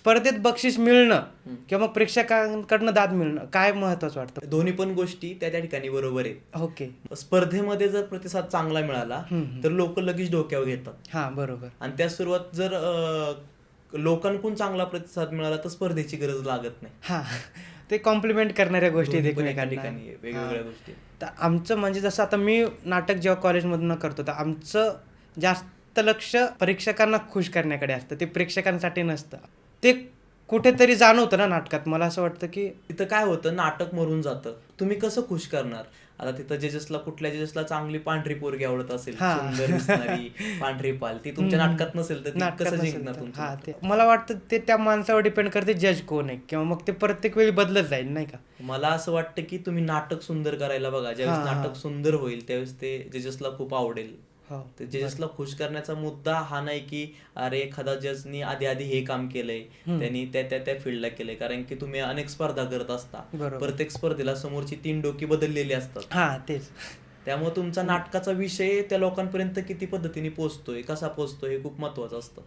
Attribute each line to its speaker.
Speaker 1: स्पर्धेत बक्षीस मिळणं किंवा मग प्रेक्षकांकडनं दाद मिळणं काय महत्वाचं वाटतं?
Speaker 2: दोन्ही पण गोष्टी त्या त्या ठिकाणी बरोबर आहे
Speaker 1: ओके.
Speaker 2: स्पर्धेमध्ये जर प्रतिसाद चांगला मिळाला तर लोक लगेच डोक्यावर घेतात.
Speaker 1: हा बरोबर.
Speaker 2: आणि त्या सुरुवात जर लोकांकडून चांगला प्रतिसाद मिळाला तर स्पर्धेची गरज लागत नाही.
Speaker 1: हा ते कॉम्प्लिमेंट करणाऱ्या गोष्टी
Speaker 2: वेगवेगळ्या. गोष्टी.
Speaker 1: तर आमचं म्हणजे जसं आता मी नाटक जेव्हा कॉलेजमधून करतो तर आमचं जास्त लक्ष परीक्षकांना खुश करण्याकडे असतं ते प्रेक्षकांसाठी नसतं. ते कुठेतरी जाणवतं ना नाटकात. मला असं वाटतं की
Speaker 2: तिथं काय होतं नाटक मरून जातं. तुम्ही कसं खुश करणार? आता तिथं जजेसला कुठल्या जजेसला चांगली पांढरी पोरगी आवडत असेल. सुंदर दिसणारी पांढरी पाल ती तुमच्या नाटकात नसेल तर कसं जिंकणार. तुमचं
Speaker 1: मला वाटतं ते त्या माणसावर डिपेंड करते जज कोण आहे. किंवा मग ते प्रत्येक वेळी बदलत जाईल नाही का?
Speaker 2: मला असं वाटतं की तुम्ही नाटक सुंदर करायला बघा. ज्यावेळेस. नाटक सुंदर होईल त्यावेळेस ते जजेसला खूप आवडेल. तर जजेसला खुश करण्याचा मुद्दा हा नाही की अरे एखादा जजनी आधी आधी हे काम केलंय त्यांनी त्या त्या त्या फील्डला केलंय कारण की तुम्ही अनेक स्पर्धा करत असता. प्रत्येक स्पर्धेला समोरची तीन डोकी बदललेली असतात.
Speaker 1: हा तेच.
Speaker 2: त्यामुळे तुमचा नाटकाचा विषय त्या लोकांपर्यंत किती पद्धतीने पोहोचतोय कसा पोहोचतोय हे खूप महत्वाचं असतं.